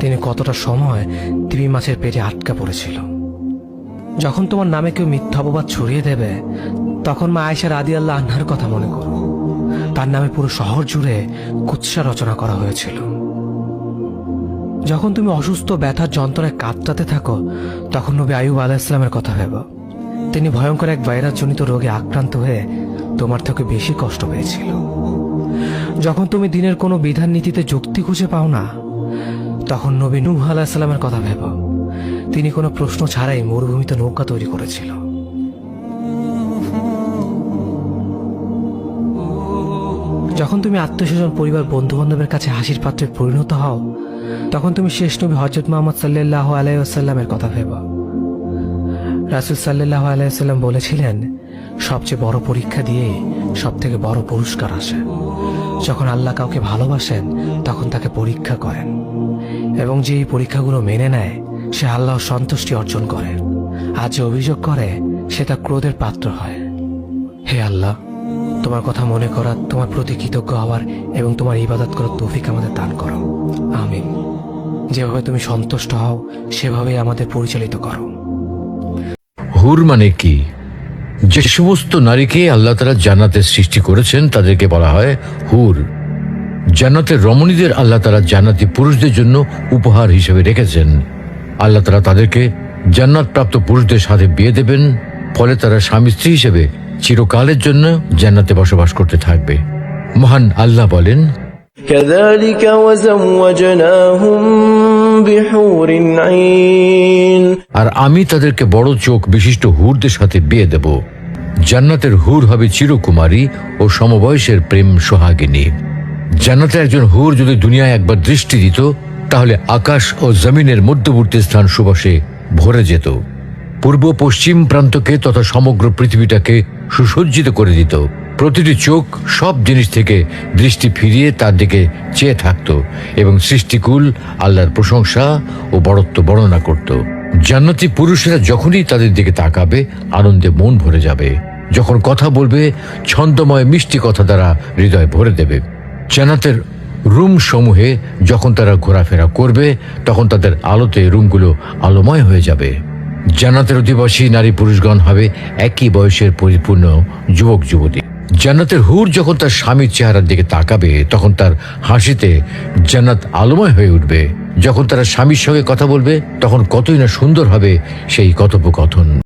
তিনি কতটা সময় তিমি মাছের পেটে আটকা পড়েছিল। যখন তোমার নামে কেউ মিথ্যা অপবাদ ছড়িয়ে দেবে, তখন মা আয়সা রাদি আল্লাহ আহ্নার কথা মনে করো তার নামে পুরো শহর জুড়ে কুৎসা রচনা করা হয়েছিল। যখন তুমি অসুস্থ, ব্যথার যন্ত্রণায় কাতরাতে থাকো, তখন নবী আয়ুব আলাহিসামের কথা ভেব। তিনি ভয়ঙ্কর এক ভাইরাসজনিত রোগে আক্রান্ত হয়ে তোমার থেকে বেশি কষ্ট পেয়েছিল। যখন তুমি দিনের কোনো বিধান নীতিতে যুক্তি খুঁজে পাও না তখন নবী নূহ আলাহিসাল্লামের কথা ভেব। তিনি কোনো প্রশ্ন ছাড়াই মরুভূমিতে নৌকা তৈরি করেছিল। যখন তুমি আত্মীয়স্বজন, পরিবার বন্ধু বান্ধবের কাছে হাসির পাত্রে পরিণত হও, তখন তুমি শেষ নবী হজরত মোহাম্মদ সাল্লাহ আলাইসাল্লামের কথা ভেব। রাসুল সাল্লাহ আলাইসাল্লাম বলেছিলেন, সবচেয়ে বড় পরীক্ষা দিয়ে সব থেকে বড় পুরস্কার আসে। যখন আল্লাহ কাউকে ভালোবাসেন, তখন তাকে পরীক্ষা করেন। এবং যে এই পরীক্ষাগুলো মেনে নেয়, সে আল্লাহর সন্তুষ্টি অর্জন করে। আর যে অভিযোগ করে, সে তা ক্রোধের পাত্র হয়। হে আল্লাহ, তোমার কথা মনে করা, তোমার প্রতি কৃতজ্ঞ হওয়ার এবং তোমার ইবাদত করার তৌফিক আমাদের দান করো। আমিন। যেভাবে তুমি সন্তুষ্ট হও, সেভাবেই আমাদের পরিচালিত করো। হুর মানে কি? যে সমস্ত নারীকে আল্লাহ তারা জান্নাতের সৃষ্টি করেছেন তাদেরকে বলা হয় হুর। জান্নাতের রমণীদের আল্লাহ তারা জান্নাতি পুরুষদের জন্য উপহার হিসেবে রেখেছেন। আল্লাহ তারা তাদেরকে জান্নাতপ্রাপ্ত পুরুষদের সাথে বিয়ে দেবেন ফলে তারা স্বামী স্ত্রী হিসেবে চিরকালের জন্য জান্নাতে বসবাস করতে থাকবে। মহান আল্লাহ বলেন আর আমি তাদেরকে বড় চোখ বিশিষ্ট হুরদের সাথে বিয়ে দেব। জান্নাতের হুর হবে চিরকুমারী ও সমবয়সের প্রেম সোহাগিনী। জান্নাতে একজন হুর যদি দুনিয়ায় একবার দৃষ্টি দিত, তাহলে আকাশ ও জমিনের মধ্যবর্তী স্থান সুবাসে ভরে যেত। পূর্ব পশ্চিম প্রান্তকে তথা সমগ্র পৃথিবীটাকে সুসজ্জিত করে দিত। প্রতিটি চোখ সব জিনিস থেকে দৃষ্টি ফিরিয়ে তার দিকে চেয়ে থাকত এবং সৃষ্টিকুল আল্লাহর প্রশংসা ও বড়ত্ব বর্ণনা করত। জান্নাতি পুরুষেরা যখনই তাদের দিকে তাকাবে, আনন্দে মন ভরে যাবে। যখন কথা বলবে, ছন্দময় মিষ্টি কথা দ্বারা হৃদয় ভরে দেবে। জান্নাতের রুম সমূহে যখন তারা ঘোরাফেরা করবে, তখন তাদের আলোতে রুমগুলো আলোময় হয়ে যাবে। জান্নাতের অধিবাসী নারী পুরুষগণ হবে একই বয়সের পরিপূর্ণ যুবক, যুবতী। জান্নাতের হুর যখন তার স্বামীর চেহারার দিকে তাকাবে, তখন তার হাসিতে জান্নাত আলোময় হয়ে উঠবে। যখন তারা স্বামীর সঙ্গে কথা বলবে তখন কতই না সুন্দর হবে সেই কথোপকথন।